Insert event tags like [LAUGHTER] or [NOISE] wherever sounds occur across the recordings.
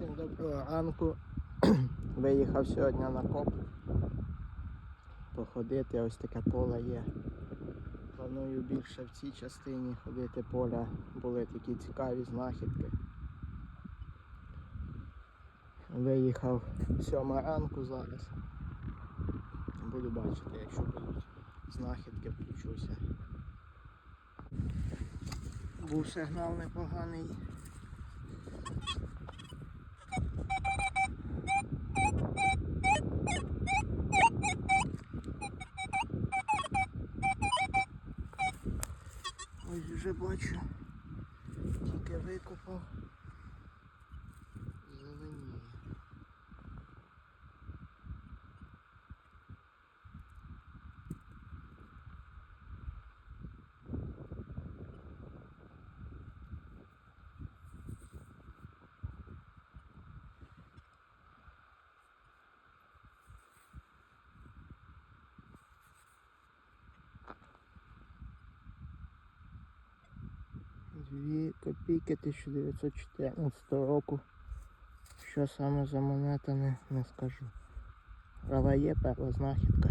Всім доброго ранку. [CLEARS THROAT] Виїхав сьогодні на коп. Походити, ось таке поле є. Планую більше в цій частині ходити поля. Були такі цікаві знахідки. Виїхав сьома ранку зараз. Буду бачити, якщо будуть знахідки, включуся. Був сигнал непоганий. Вже бачу. Тільки викопав. Дві копійки 1914 року. Що саме за монета не, скажу. Рава є перва знахідка.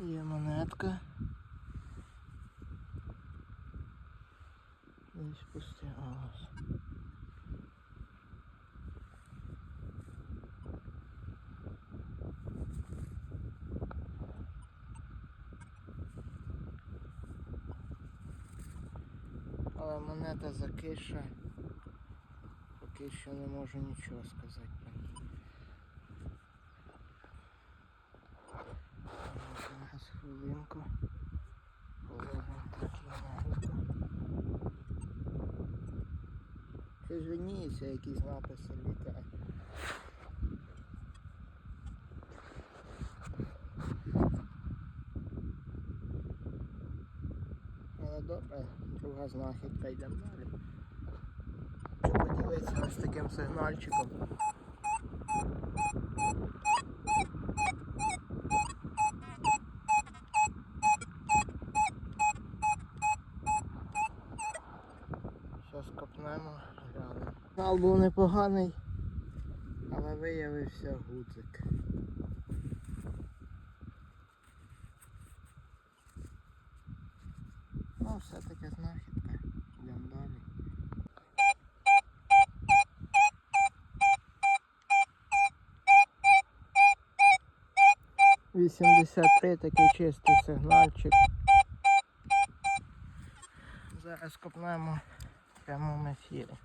Є монетка. Десь постиралась. Але монета закиша. Поки що не можу нічого сказати про неї. Зараз хвилинку. Положимо так легенько. Щось видніється, якісь написи літери. Але добре, друга знахідка, йдемо далі. Поділитися ось таким сигнальчиком. Сигнал був непоганий, але виявився гудзик. Ну, все-таки знахідка. Йдемо далі. Вісімдесят три такий чистий сигнальчик. Зараз копнемо в прямому ефірі.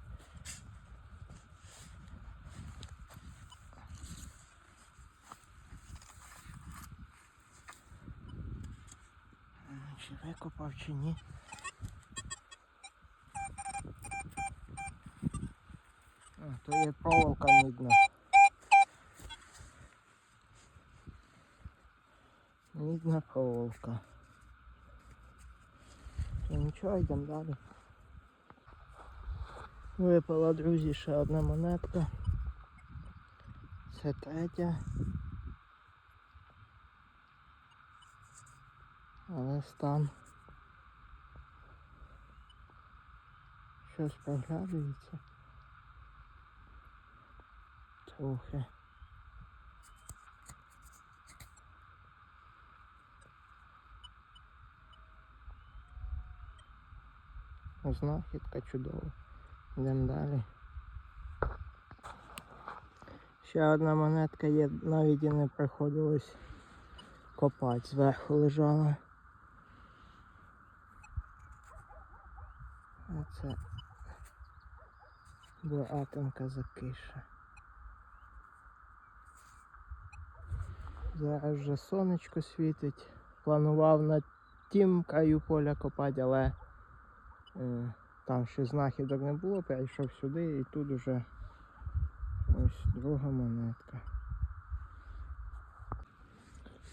викопав, чи ні. А, то є проволока мідна. Мідна проволока. Ну, нічого, йдемо далі. Випала, друзі, ще одна монетка. Це третя. Але стан Щось проглядується. Трохи. Знахідка чудова. Йдемо далі. Ще одна монетка є, навіть і не приходилось копати, зверху лежала. Оце Буратинка закиша. Зараз вже сонечко світить. Планував на тім краю поля копати, але е, там ще знахідок не було, перейшов сюди і тут уже ось друга монетка.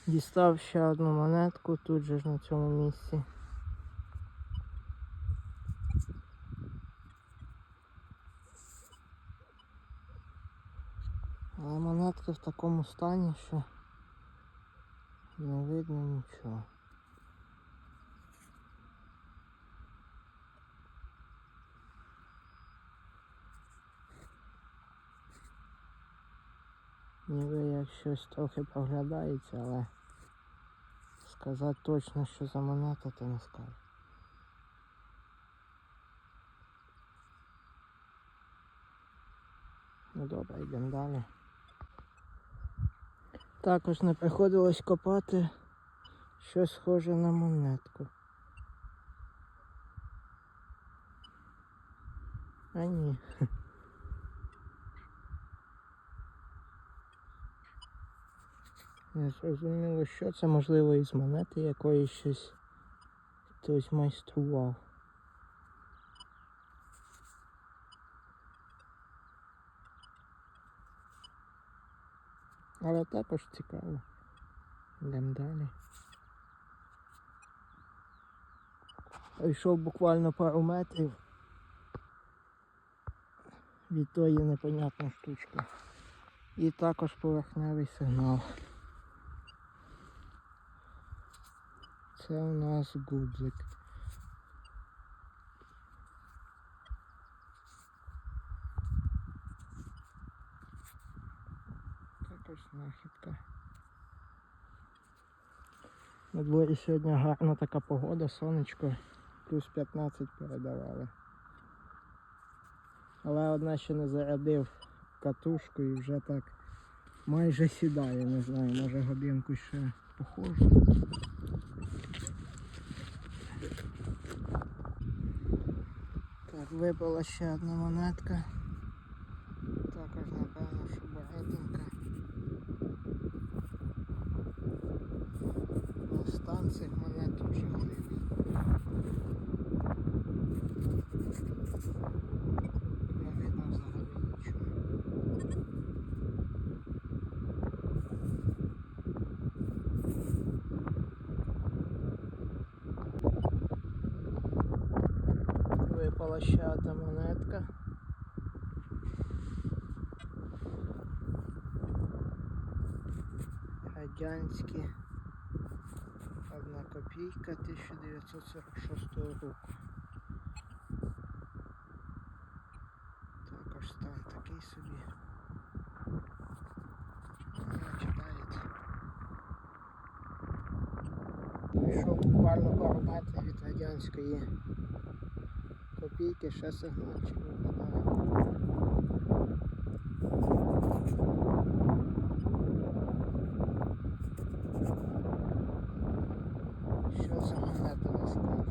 Дістав ще одну монетку тут же ж на цьому місці. Але монетка в такому стані, що не видно нічого. Ніби як щось трохи проглядається, але сказати точно, що за монета, то не скажу. Ну добре, йдемо далі. Також не приходилось копати щось схоже на монетку. А ні. Не зрозуміло, що це можливо із монети якоїсь щось хтось майстрував. Але також цікаво. Йдемо далі. Пройшов буквально пару метрів від тої непонятної штучки. І також поверхневий сигнал. Це у нас гудзик. Також знахідка. На дворі сьогодні гарна така погода, сонечко, плюс 15 передавали. Але одна ще не зарядив катушку і вже так майже сідає, не знаю, може годинку ще похожу. Так, випала ще одна монетка. Також напевно, що стан цих монет тут жахливий. Не видно взагалі нічого. Випала ще одна монетка. Радянські. Копійка 1946 року. Також стан такий собі. Не читається. Пішов буквально пару метрів від радянської копійки, ще сигнальчик випадає. Що за монета не скажу.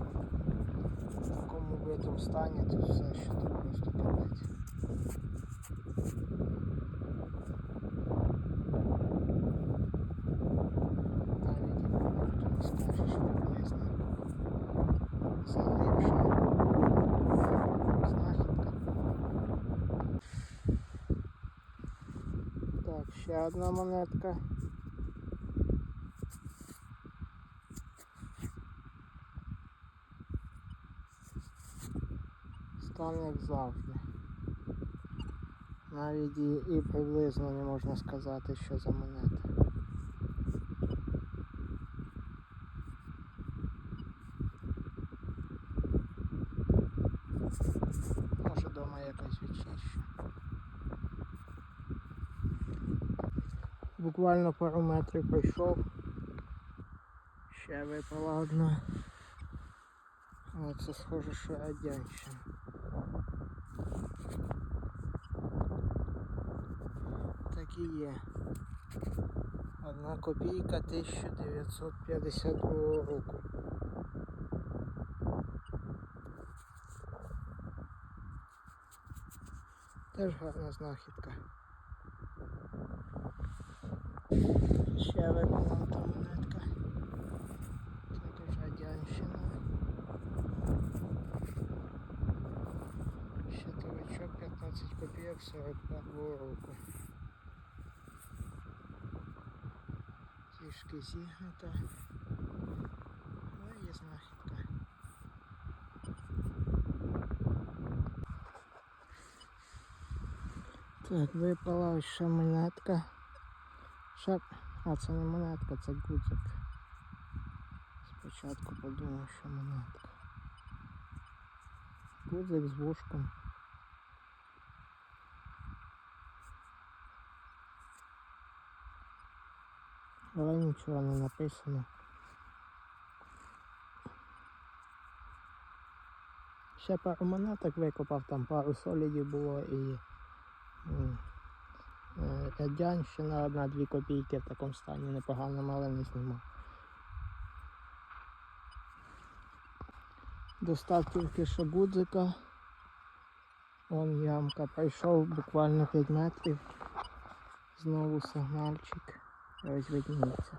В такому битому стані тут все, що тут просто капець. Навіть і польоту не скажеш приблизно. Заливша. Знахідка. Так, ще одна монетка. Стан як завжди. Навіть і, приблизно не можна сказати, що за монета. Може вдома якось відчищу. Буквально пару метрів пройшов. Ще випала одна. Це схоже, що радянщина. Є. Одна копійка 1952 року. Теж гарна знахідка. Ще випала та монетка. Теж радянщина. Щитовичок 15 копійок 41 року. Трішки зігнута. Ну є знахідка. Так, випала ще монетка. Ще... А, це не монетка, це гудзик. Спочатку подумав, що монетка. Гудзик з вушком. Але нічого не написано. Ще пару монеток викопав, там пару солідів було і е, радянщина одна-дві копійки в такому стані непоганому, але не знімав. Достав тільки що гудзика. Вон ямка. Пройшов буквально 5 метрів. Знову сигнальчик. І Ось видніється.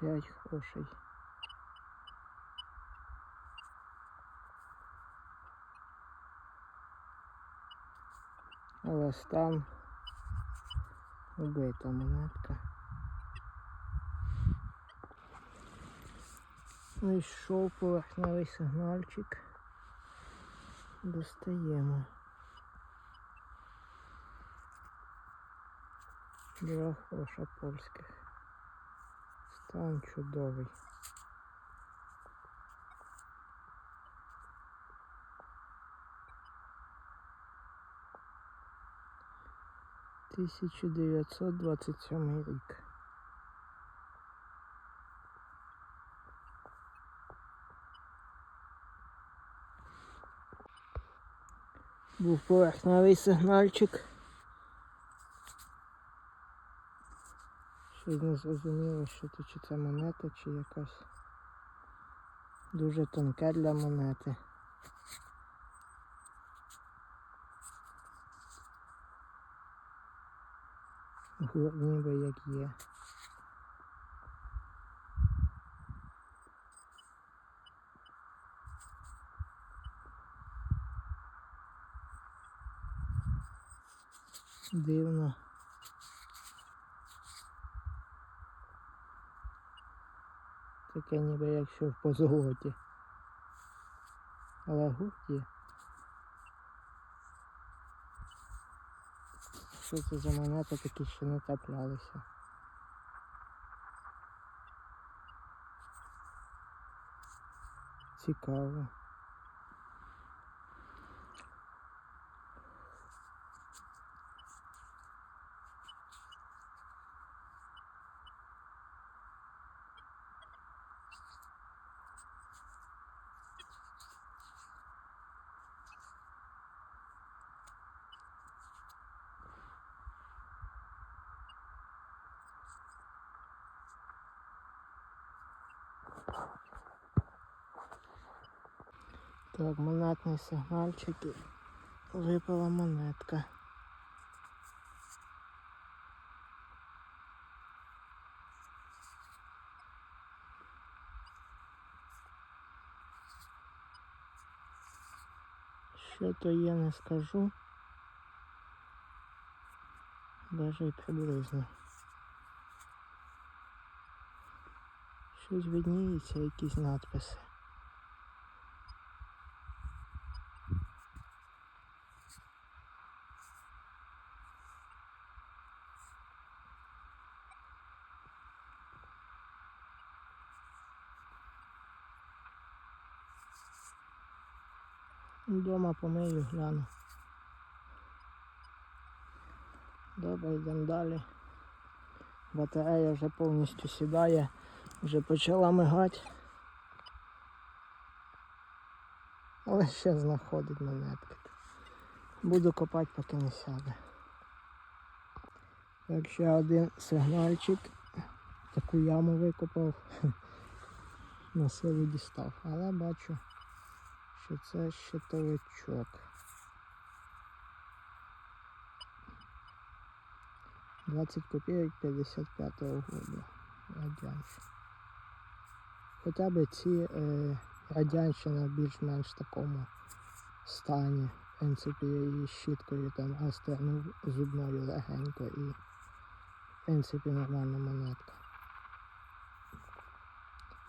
П'ять грошей. Але стан убита монетка. Ну і йшов поверхневий сигнальчик. Достаємо. Два гроша польських. Стан чудовий. Тисяча дев'ятсот двадцять сьомий рік. Був поверхневий сигнальчик. Щось не зрозуміло, що то чи це монета, чи якась дуже тонке для монети. Ніби як є. Дивно. Таке ніби якщо в позолоті. Але гурт є. Що це за монети такі ще не траплялися? Цікаво. Так, монетний сигнальчик і випала монетка. Що то є, не скажу. Даже й приблизно. Щось видніється, якісь надписи. Дома помию, гляну. Добре, йдемо далі. Батарея вже повністю сідає, вже почала мигати. Але ще знаходить монетки. Буду копати, поки не сяде. Так, ще один сигнальчик. Таку яму викопав. [LAUGHS] На силу дістав. Але бачу, що це щитовичок. 20 копійок 55-го року. Радянщина. Хоча б ці е, радянщина більш-менш такому стані. В принципі, її щіткою там астернув зубною легенько і в принципі нормальна монетка.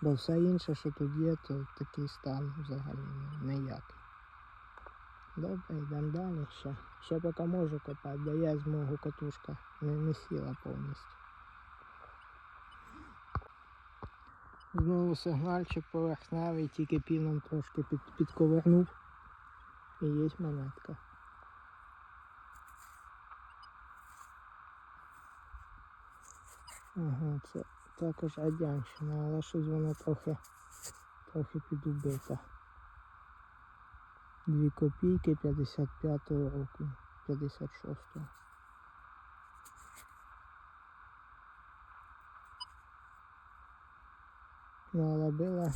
Бо все інше, що тут є, то такий стан взагалі ніякий. Добре, йдемо далі ще. Ще поки можу копати, дає змогу катушка. Не, не сіла повністю. Знову сигнальчик поверхневий, тільки піном трошки під, підковернув. І є монетка. Ага, це також радянщина, але щось вона трохи, трохи підубита. Дві копійки 55-го року, 56-го. Ну, але била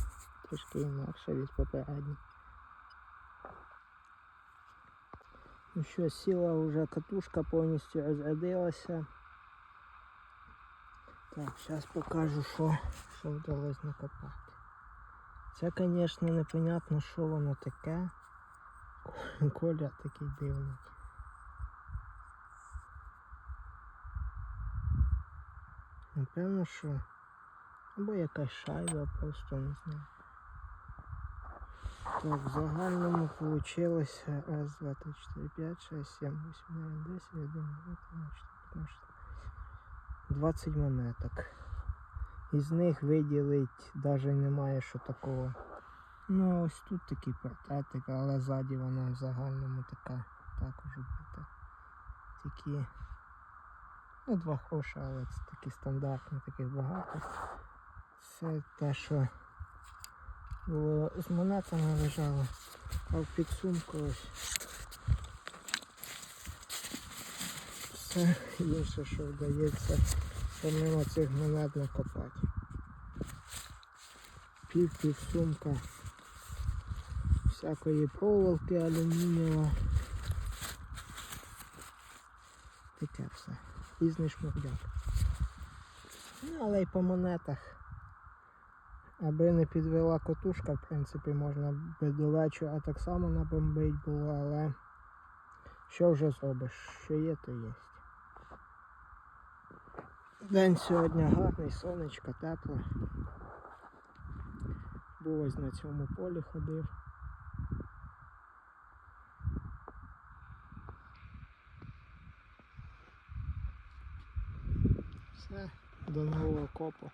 трішки інакше від попередніх. Ну що, сіла вже катушка повністю розрядилася. Так, зараз покажу, що, що вдалося накопати. Це, звісно, непонятно, що воно таке. Коля такий дивний. Напевно, що або якась шайба, просто не знаю. Так, в загальному вийшло раз, два, три, чотири, п'ять, шесть, сім, вісім, дев'ять, десять, один, два, три, чотири, п'ять, 20 монеток. Із них виділить навіть немає що такого. Ну ось тут такий портретик, але ззаді вона в загальному така також убита. Такі. Ну, два гроші, але це такі стандартні, таких багато. Це те, що було з монетами лежало, а в підсумку ось. Все інше, що вдається помимо цих монет накопати. Пів підсумка всякої проволоки алюмінієва. Таке все. Різний шмурдяк. Ну, але й по монетах. Аби не підвела котушка, в принципі, можна би до вечора так само набомбить було, але що вже зробиш? Що є, то є. День сьогодні гарний, сонечко, тепло. Був ось на цьому полі ходив. Все, до нового копу.